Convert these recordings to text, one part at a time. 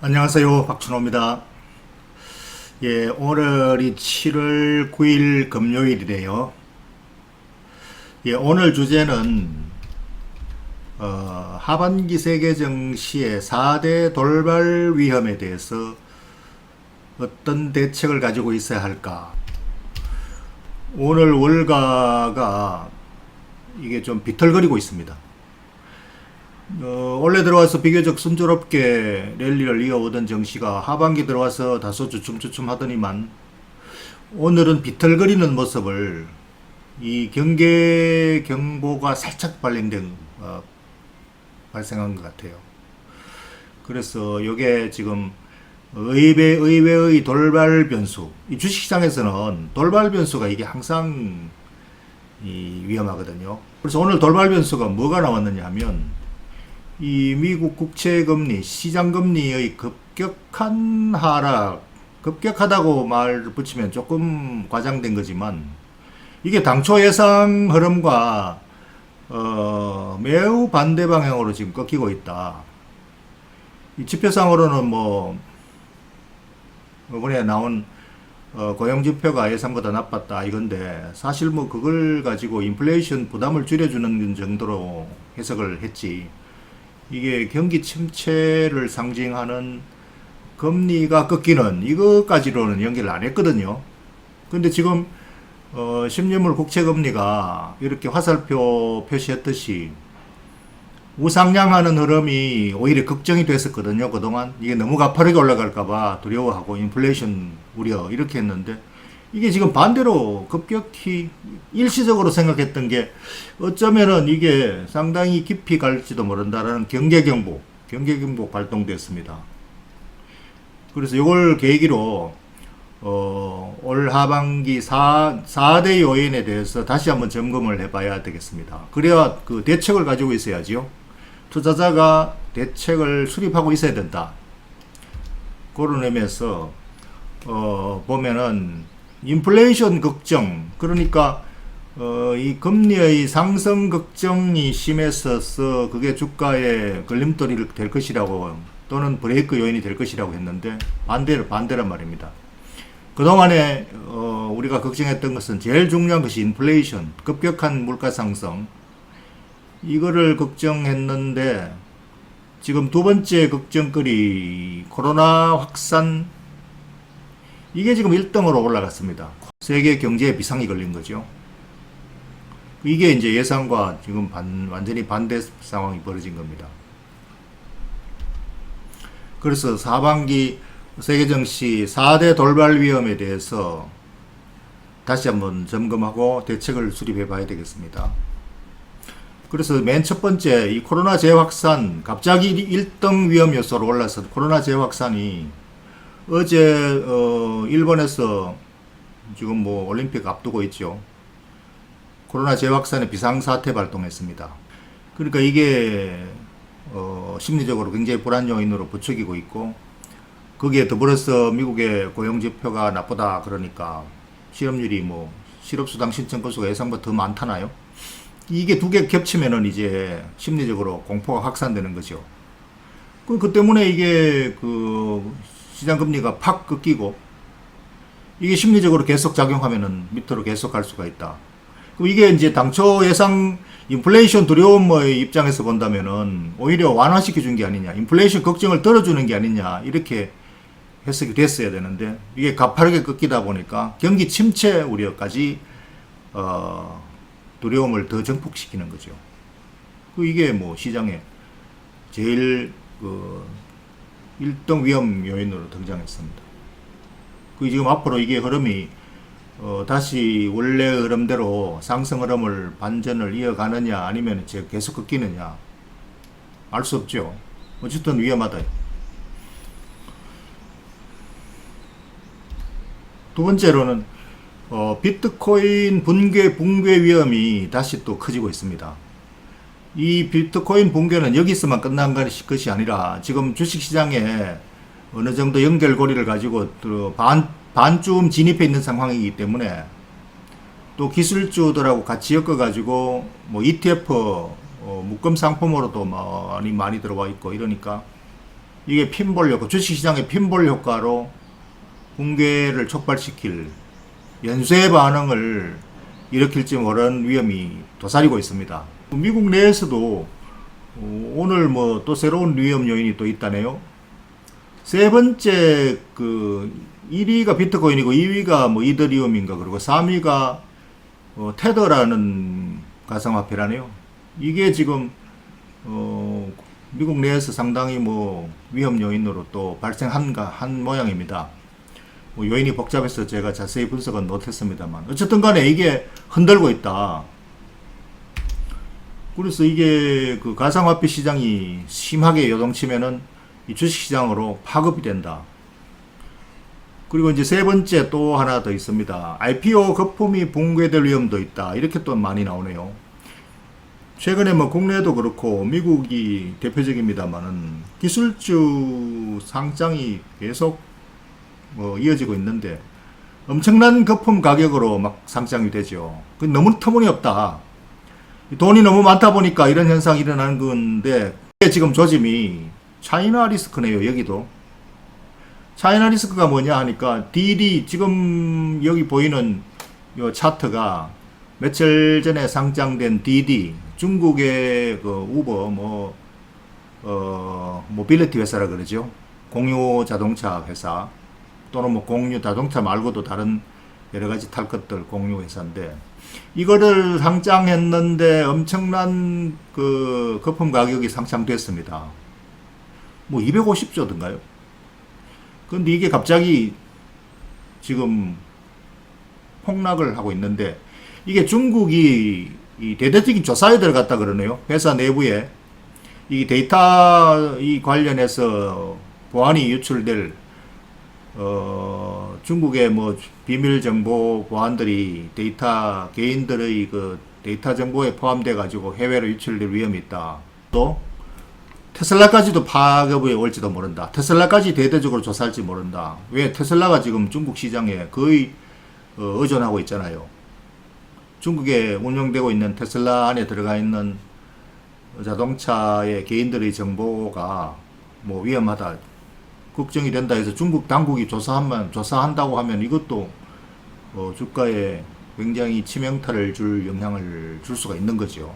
안녕하세요. 박준호입니다. 예, 오늘이 7월 9일 금요일이래요. 예, 오늘 주제는 어, 하반기 세계 정시의 4대 돌발 위험에 대해서 어떤 대책을 가지고 있어야 할까? 오늘 월가가 이게 좀 비틀거리고 있습니다. 어, 원래 들어와서 비교적 순조롭게 랠리를 이어오던 정시가 하반기 들어와서 다소 주춤주춤 하더니만 오늘은 비틀거리는 모습을 이 경계 경보가 살짝 발령된 어, 발생한 것 같아요. 그래서 이게 지금 의회 의회의 돌발 변수 이 주식시장에서는 돌발 변수가 이게 항상 이 위험하거든요. 그래서 오늘 돌발 변수가 뭐가 나왔느냐 하면 이 미국 국채 금리, 시장 금리의 급격한 하락, 급격하다고 말 붙이면 조금 과장된 거지만 이게 당초 예상 흐름과 어, 매우 반대 방향으로 지금 꺾이고 있다. 이 지표상으로는 뭐 이번에 나온 어, 고용 지표가 예상보다 나빴다 이건데 사실 뭐 그걸 가지고 인플레이션 부담을 줄여주는 정도로 해석을 했지. 이게 경기 침체를 상징하는 금리가 꺾이는 이것까지로는 연결을 안 했거든요. 근데 지금 어, 10년물 국채 금리가 이렇게 화살표 표시했듯이 우상향하는 흐름이 오히려 걱정이 됐었거든요. 그동안 이게 너무 가파르게 올라갈까봐 두려워하고 인플레이션 우려 이렇게 했는데 이게 지금 반대로 급격히 일시적으로 생각했던 게 어쩌면은 이게 상당히 깊이 갈지도 모른다라는 경계경보, 경계경보 발동됐습니다. 그래서 이걸 계기로 어, 올 하반기 4, 4대 요인에 대해서 다시 한번 점검을 해봐야 되겠습니다. 그래야 그 대책을 가지고 있어야지요. 투자자가 대책을 수립하고 있어야 된다. 그런 의미에서 어, 보면은 인플레이션 걱정 그러니까 어, 이 금리의 상승 걱정이 심했어서 그게 주가에 걸림돌이 될 것이라고 또는 브레이크 요인이 될 것이라고 했는데 반대로 반대란 말입니다. 그동안에 어, 우리가 걱정했던 것은 제일 중요한 것이 인플레이션 급격한 물가 상승 이거를 걱정했는데 지금 두 번째 걱정거리 코로나 확산 이게 지금 1등으로 올라갔습니다. 세계 경제에 비상이 걸린 거죠. 이게 이제 예상과 지금 반, 완전히 반대 상황이 벌어진 겁니다. 그래서 사반기 세계정시 4대 돌발 위험에 대해서 다시 한번 점검하고 대책을 수립해 봐야 되겠습니다. 그래서 맨 첫 번째 이 코로나 재확산 갑자기 1등 위험 요소로 올라서 코로나 재확산이 어제 어, 일본에서 지금 뭐 올림픽 앞두고 있죠. 코로나 재확산의 비상사태 발동했습니다. 그러니까 이게 어, 심리적으로 굉장히 불안 요인으로 부추기고 있고 거기에 더불어서 미국의 고용지표가 나쁘다 그러니까 실업률이 뭐 실업수당 신청 건수가 예상보다 더 많다나요? 이게 두 개 겹치면은 이제 심리적으로 공포가 확산되는 거죠. 그, 그 때문에 이게 그 시장 금리가 팍 꺾이고 이게 심리적으로 계속 작용하면은 밑으로 계속 갈 수가 있다. 그럼 이게 이제 당초 예상 인플레이션 두려움의 입장에서 본다면은 오히려 완화시켜 준 게 아니냐, 인플레이션 걱정을 덜어주는 게 아니냐 이렇게 해석이 됐어야 되는데 이게 가파르게 꺾이다 보니까 경기 침체 우려까지 어, 두려움을 더 증폭시키는 거죠. 그 이게 뭐 시장에 제일 그 1등 위험 요인으로 등장했습니다. 그 지금 앞으로 이게 흐름이 어, 다시 원래 흐름대로 상승 흐름을 반전을 이어가느냐 아니면 계속 꺾이느냐 알 수 없죠. 어쨌든 위험하다. 두 번째로는 어, 비트코인 붕괴 붕괴 위험이 다시 또 커지고 있습니다. 이 비트코인 붕괴는 여기서만 끝난 것이 아니라 지금 주식시장에 어느 정도 연결고리를 가지고 반, 반쯤 진입해 있는 상황이기 때문에 또 기술주들하고 같이 엮어가지고 뭐 ETF 어, 묶음 상품으로도 많이 많이 들어와 있고 이러니까 이게 핀볼 효과, 주식시장의 핀볼 효과로 붕괴를 촉발시킬 연쇄 반응을 일으킬지 모르는 위험이 도사리고 있습니다. 미국 내에서도 어, 오늘 뭐 또 새로운 위험 요인이 또 있다네요. 세 번째 그 1위가 비트코인이고 2위가 뭐 이더리움인가 그리고 3위가 어, 테더라는 가상화폐라네요. 이게 지금 어, 미국 내에서 상당히 뭐 위험 요인으로 또 발생한가 한 모양입니다. 뭐 요인이 복잡해서 제가 자세히 분석은 못했습니다만 어쨌든 간에 이게 흔들고 있다. 그래서 이게 그 가상화폐 시장이 심하게 요동치면은 이 주식시장으로 파급이 된다. 그리고 이제 세 번째 또 하나 더 있습니다. IPO 거품이 붕괴될 위험도 있다. 이렇게 또 많이 나오네요. 최근에 뭐 국내도 그렇고 미국이 대표적입니다만은 기술주 상장이 계속 뭐 이어지고 있는데 엄청난 거품 가격으로 막 상장이 되죠. 그 너무 터무니없다. 돈이 너무 많다 보니까 이런 현상이 일어나는 건데 지금 조짐이 차이나 리스크네요. 여기도 차이나 리스크가 뭐냐 하니까 DD 지금 여기 보이는 요 차트가 며칠 전에 상장된 DD 중국의 그 우버 뭐 어, 모빌리티 회사라 그러죠. 공유 자동차 회사 또는 뭐 공유 자동차 말고도 다른 여러 가지 탈 것들 공유 회사인데 이거를 상장했는데 엄청난 그 거품 가격이 상장됐습니다. 뭐 250조든가요? 근데 이게 갑자기 지금 폭락을 하고 있는데 이게 중국이 이 대대적인 조사에 들어갔다 그러네요. 회사 내부에 이 데이터 이 관련해서 보안이 유출될 어 중국의 뭐 비밀 정보 보안들이 데이터 개인들의 그 데이터 정보에 포함돼 가지고 해외로 유출될 위험이 있다. 또 테슬라까지도 파급에 올지도 모른다. 테슬라까지 대대적으로 조사할지 모른다. 왜 테슬라가 지금 중국 시장에 거의 어, 의존하고 있잖아요. 중국에 운영되고 있는 테슬라 안에 들어가 있는 자동차의 개인들의 정보가 뭐 위험하다. 걱정이 된다 해서 중국 당국이 조사하면, 조사한다고 하면 이것도 어, 주가에 굉장히 치명타를 줄 영향을 줄 수가 있는 거죠.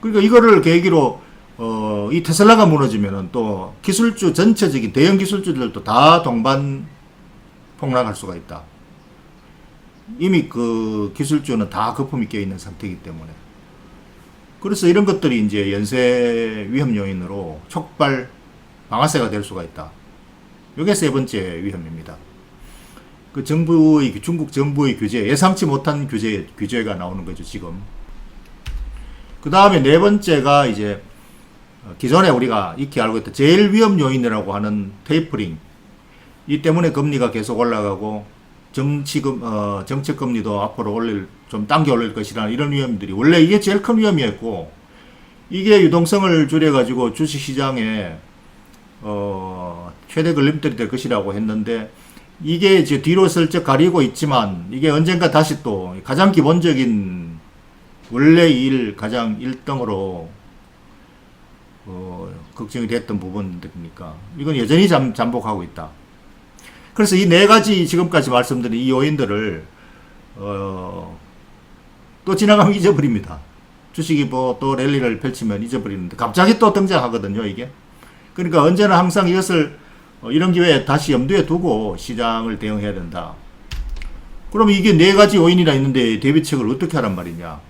그러니까 이거를 계기로 어, 이 테슬라가 무너지면은 또 기술주 전체적인 대형 기술주들도 다 동반 폭락할 수가 있다. 이미 그 기술주는 다 거품이 껴 있는 상태이기 때문에. 그래서 이런 것들이 이제 연쇄 위험 요인으로 촉발 방아쇠가 될 수가 있다. 이게 세 번째 위험입니다. 그 정부의 중국 정부의 규제 예상치 못한 규제 규제가 나오는 거죠 지금. 그 다음에 네 번째가 이제 어, 기존에 우리가 익히 알고 있던 제일 위험 요인이라고 하는 테이퍼링. 이 때문에 금리가 계속 올라가고 정치금 어, 정책 금리도 앞으로 올릴 좀 당겨 올릴 것이라는 이런 위험들이 원래 이게 제일 큰 위험이었고 이게 유동성을 줄여 가지고 주식 시장에 어, 최대 걸림돌이 될 것이라고 했는데 이게 이제 뒤로 슬쩍 가리고 있지만 이게 언젠가 다시 또 가장 기본적인 원래 일 가장 1등으로 어, 걱정이 됐던 부분들이니까 이건 여전히 잠, 잠복하고 있다. 그래서 이 네 가지 지금까지 말씀드린 이 요인들을 어, 또 지나가면 잊어버립니다. 주식이 뭐 또 랠리를 펼치면 잊어버리는데 갑자기 또 등장하거든요 이게. 그러니까 언제나 항상 이것을 어, 이런 기회에 다시 염두에 두고 시장을 대응해야 된다. 그러면 이게 네 가지 요인이나 있는데 대비책을 어떻게 하란 말이냐.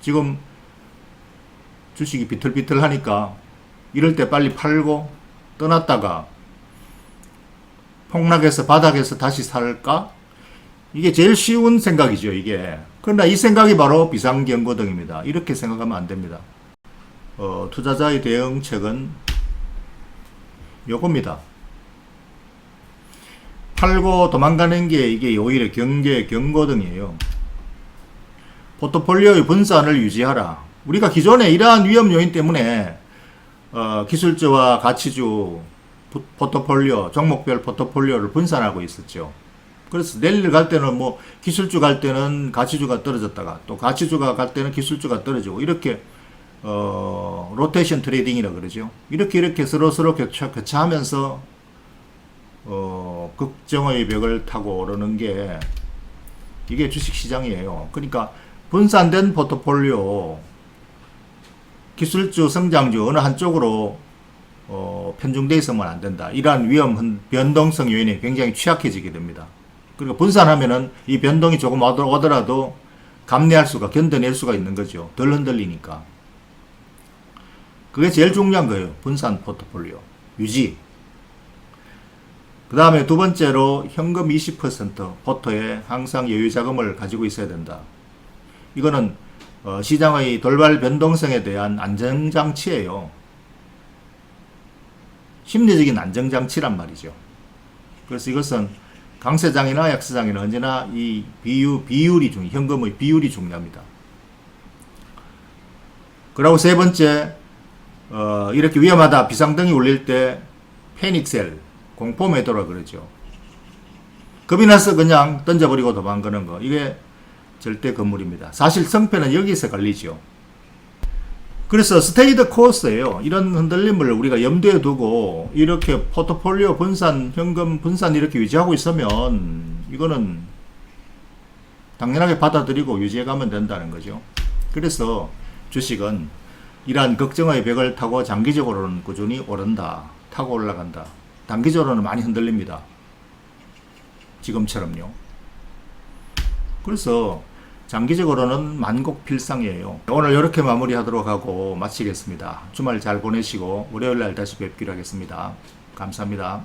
지금 주식이 비틀비틀 하니까 이럴 때 빨리 팔고 떠났다가 폭락해서 바닥에서 다시 살까? 이게 제일 쉬운 생각이죠, 이게. 그러나 이 생각이 바로 비상경고등입니다. 이렇게 생각하면 안 됩니다. 어, 투자자의 대응책은 요겁니다. 팔고 도망가는 게 이게 오히려 경계 경고등이에요. 포트폴리오의 분산을 유지하라. 우리가 기존에 이러한 위험 요인 때문에 어, 기술주와 가치주 포- 포트폴리오 종목별 포트폴리오를 분산하고 있었죠. 그래서 랠리를 갈 때는 뭐 기술주 갈 때는 가치주가 떨어졌다가 또 가치주가 갈 때는 기술주가 떨어지고 이렇게 어, 로테이션 트레이딩이라 그러죠. 이렇게 이렇게 서로 서로 교차, 교차하면서 어, 극정의 벽을 타고 오르는 게 이게 주식 시장이에요. 그러니까 분산된 포트폴리오 기술주, 성장주 어느 한쪽으로 어, 편중돼 있으면 안 된다. 이러한 위험 흔- 변동성 요인이 굉장히 취약해지게 됩니다. 그리고 분산하면은 이 변동이 조금 오더- 오더라도 감내할 수가 견뎌낼 수가 있는 거죠. 덜 흔들리니까. 그게 제일 중요한 거예요. 분산 포트폴리오 유지. 그 다음에 두 번째로 현금 20% 포토에 항상 여유 자금을 가지고 있어야 된다. 이거는 어, 시장의 돌발 변동성에 대한 안정장치예요. 심리적인 안정장치란 말이죠. 그래서 이것은 강세장이나 약세장에는 언제나 이 비율, 비율이 중, 현금의 비율이 중요합니다. 그리고 세 번째, 어, 이렇게 위험하다, 비상등이 울릴 때 패닉셀, 공포 매도라 그러죠. 겁이 나서 그냥 던져버리고 도망가는 거. 이게 절대 건물입니다. 사실 성패는 여기서 갈리죠. 그래서 스테이드 코스예요. 이런 흔들림을 우리가 염두에 두고 이렇게 포트폴리오 분산, 현금 분산 이렇게 유지하고 있으면 이거는 당연하게 받아들이고 유지해 가면 된다는 거죠. 그래서 주식은 이러한 걱정의 벽을 타고 장기적으로는 꾸준히 오른다. 타고 올라간다. 단기적으로는 많이 흔들립니다. 지금처럼요. 그래서 장기적으로는 만곡필상이에요. 오늘 이렇게 마무리하도록 하고 마치겠습니다. 주말 잘 보내시고 월요일 날 다시 뵙기로 하겠습니다. 감사합니다.